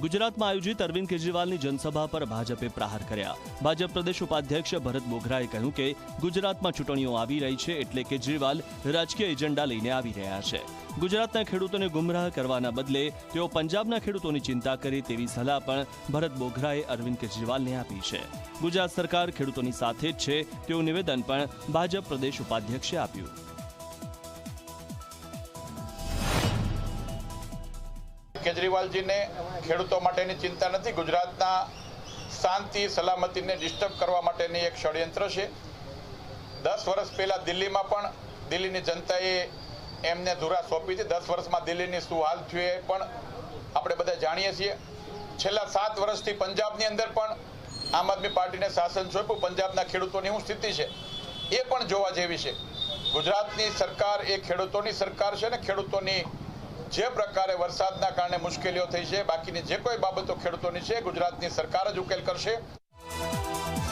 ગુજરાતમાં આયોજિત અરવિંદ કેજરીવાલની જનસભા પર ભાજપે પ્રહાર કર્યા. ભાજપ પ્રદેશ ઉપાધ્યક્ષ ભરત બોઘરાએ કહ્યું કે, ગુજરાતમાં ચૂંટણીઓ આવી રહી છે એટલે કેજરીવાલ રાજકીય એજન્ડા લઈને આવી રહ્યા છે. ગુજરાતના ખેડૂતોને ગુમરાહ કરવાના બદલે તેઓ પંજાબના ખેડૂતોની ચિંતા કરે તેવી સલાહ પણ ભરત બોઘરાએ અરવિંદ કેજરીવાલને આપી છે. ગુજરાત સરકાર ખેડૂતોની સાથે જ છે તેવું નિવેદન પણ ભાજપ પ્રદેશ ઉપાધ્યક્ષે આપ્યું. કેજરીવાલજીને ખેડૂતો માટેની ચિંતા નથી. ગુજરાતના શાંતિ, સલામતીને ડિસ્ટર્બ કરવા માટેની એક ષડયંત્ર છે. દસ વર્ષ પહેલાં દિલ્હીમાં પણ દિલ્હીની જનતાએ એમને ધુરા સોંપી હતી. દસ વર્ષમાં દિલ્હીની શું હાલ થયું એ પણ આપણે બધા જાણીએ છીએ. છેલ્લા સાત વર્ષથી પંજાબની અંદર પણ આમ આદમી પાર્ટીને શાસન સોંપ્યું. પંજાબના ખેડૂતોની શું સ્થિતિ છે એ પણ જોવા જેવી છે. ગુજરાતની સરકાર એ ખેડૂતોની સરકાર છે ને ખેડૂતોની જે પ્રકારે વરસાદના કારણે મુશ્કેલીઓ થઈ છે, બાકીની જે કોઈ બાબતો ખેડૂતોની છે, ગુજરાતની સરકાર જ ઉકેલ કરશે.